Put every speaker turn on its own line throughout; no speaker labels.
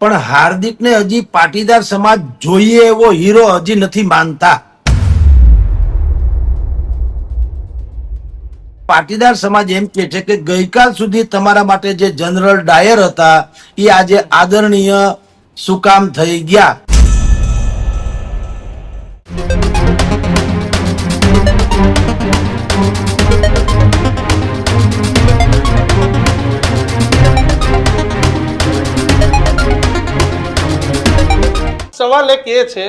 પણ હાર્દિકને હજી પાટીદાર સમાજ જોઈએ એવો હીરો હજી નથી માનતા. પાટીદાર સમાજ એમ કે છે કે ગઈકાલ સુધી તમારા માટે જે જનરલ ડાયર હતા એ આજે આદરણીય સુકામ થઈ ગયા.
સવાલ એક એ છે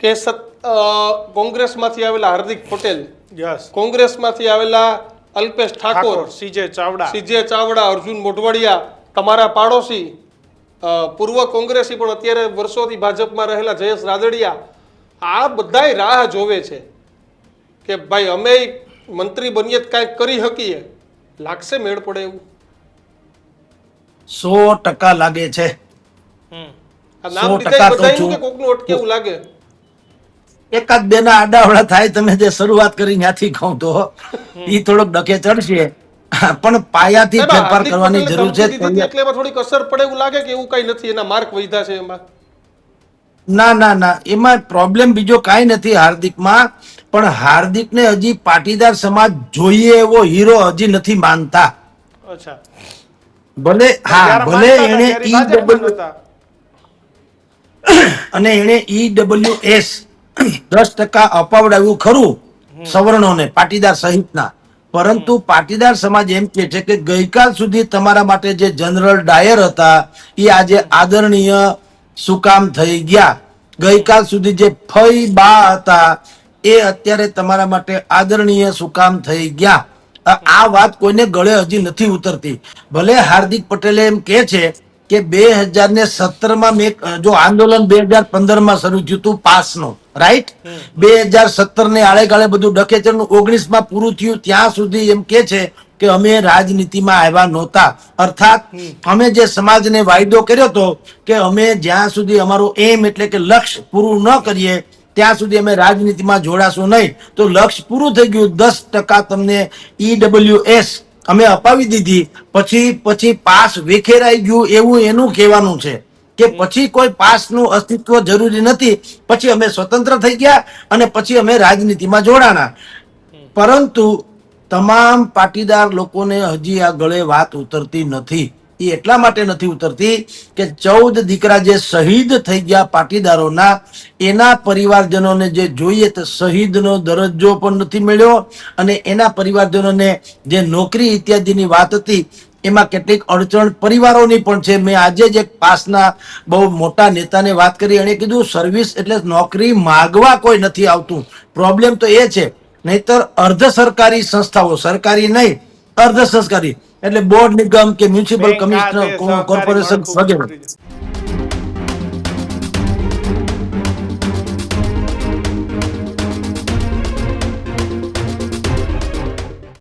કે કોંગ્રેસમાંથી આવેલા હાર્દિક પટેલ
યસ.
કોંગ્રેસમાંથી આવેલા Alpesh Thakor
C J Chavda.
C J Chavda Arjun Modhwadia તમારા પાડોશી પૂર્વ કોંગ્રેસી પણ અત્યારે વર્ષોથી ભાજપમાં રહેલા જયેશ રાદડિયા આ બધાય રાહ જોવે છે કે ભાઈ અમે મંત્રી બનીએ તો કાંઈક કરી શકીએ. લાગશે મેળ પડે એવું?
સો ટકા લાગે છે. સો ટકા છું.
લાગે?
એકાદ બે ના આડાવડા થાય તમે જે શરૂઆત કરી ત્યાંથી કહું તો એ થોડોક ડકે ચડશે. પણ પાયાથી
ના, ના,
ફેરફાર કરવાની જરૂર છે
એટલે એમાં થોડીક અસર પડે એવું લાગે કે એવું કઈ નથી? એના માર્ક વધ્યા છે એમાં.
ના ના ના. એમાં પ્રોબ્લેમ બીજો કાંઈ નથી હાર્દિકમાં. પણ હાર્દિકને હજી પાટીદાર સમાજ જોઈએ એવો હીરો હજી નથી માનતા.
અચ્છા.
ભલે હા ભલે એને ઈ
નહોતા.
અને એને ઈડબ્લ્યુ એસ દસ ટકા અપાવડાવ્યું ખરું સવર્ણોને પાટીદાર સહિતના. પરંતુ પાટીદાર સમાજ એમ કે છે કે ગઈકાલ સુધી તમારા માટે જે જનરલ ડાયર હતા એ આજે આદરણીય સુકામ થઈ ગયા. ગઈકાલ સુધી જે ફઈ બા હતા એ અત્યારે તમારા માટે આદરણીય સુકામ થઈ ગયા. આ વાત કોઈને ગળે હજી નથી ઉતરતી. ભલે હાર્દિક પટેલે એમ કે છે કે બે હજાર ને સત્તરમાં મેં જો આંદોલન બે હજાર પંદરમાં શરૂ થયું હતું પાસનું રાઈટ બે હજાર સત્તર ને આળે ગાળે બધું ડકેચરનું ઓગણીસમાં પૂરું થયું ત્યાં સુધી એમ કે છે કે અમે રાજનીતિમાં આવ્યા નહોતા. અર્થાત અમે જે સમાજને વાયદો કર્યો હતો કે અમે જ્યાં સુધી અમારું એમ એટલે કે લક્ષ્ય પૂરું ન કરીએ ત્યાં સુધી અમે રાજનીતિમાં જોડાશું નહીં. તો લક્ષ્ય પૂરું થઈ ગયું દસ ટકા તમને ઈડબ્લ્યુ એસ અમે અપાવી દીધી. પછી પછી પાસ વિખેરાઈ ગયું એવું એનું કહેવાનું છે કે પછી કોઈ પાસનું અસ્તિત્વ જરૂરી નથી. પછી અમે સ્વતંત્ર થઈ ગયા અને પછી અમે રાજનીતિમાં જોડાણા. પરંતુ તમામ પાટીદાર લોકોને હજી આ ગળે વાત ઉતરતી નથી. એ એટલા માટે નથી ઉતરતી કે ચૌદ દીકરા જે શહીદ થઈ ગયા પાટીદારોના, એના પરિવારજનોને જે જોઈએ તે શહીદનો દરજ્જો પણ નથી મળ્યો અને એના પરિવારજનોને જે નોકરી ઇત્યાદિની વાત હતી, એમાં કેટલીક અડચણ પરિવારોની પણ છે. મેં આજે જ એક પાસના બહુ મોટા નેતાને વાત કરી. એણે કીધું સર્વિસ એટલે નોકરી માગવા કોઈ નથી આવતું. પ્રોબ્લેમ તો એ છે. નહીતર અર્ધ સરકારી સંસ્થાઓ, સરકારી નહીં, અર્ધ સરકારી એટલે બોર્ડ નિગમ કે મ્યુનિસિપલ કમિશનર કોર્પોરેશન વગેરે.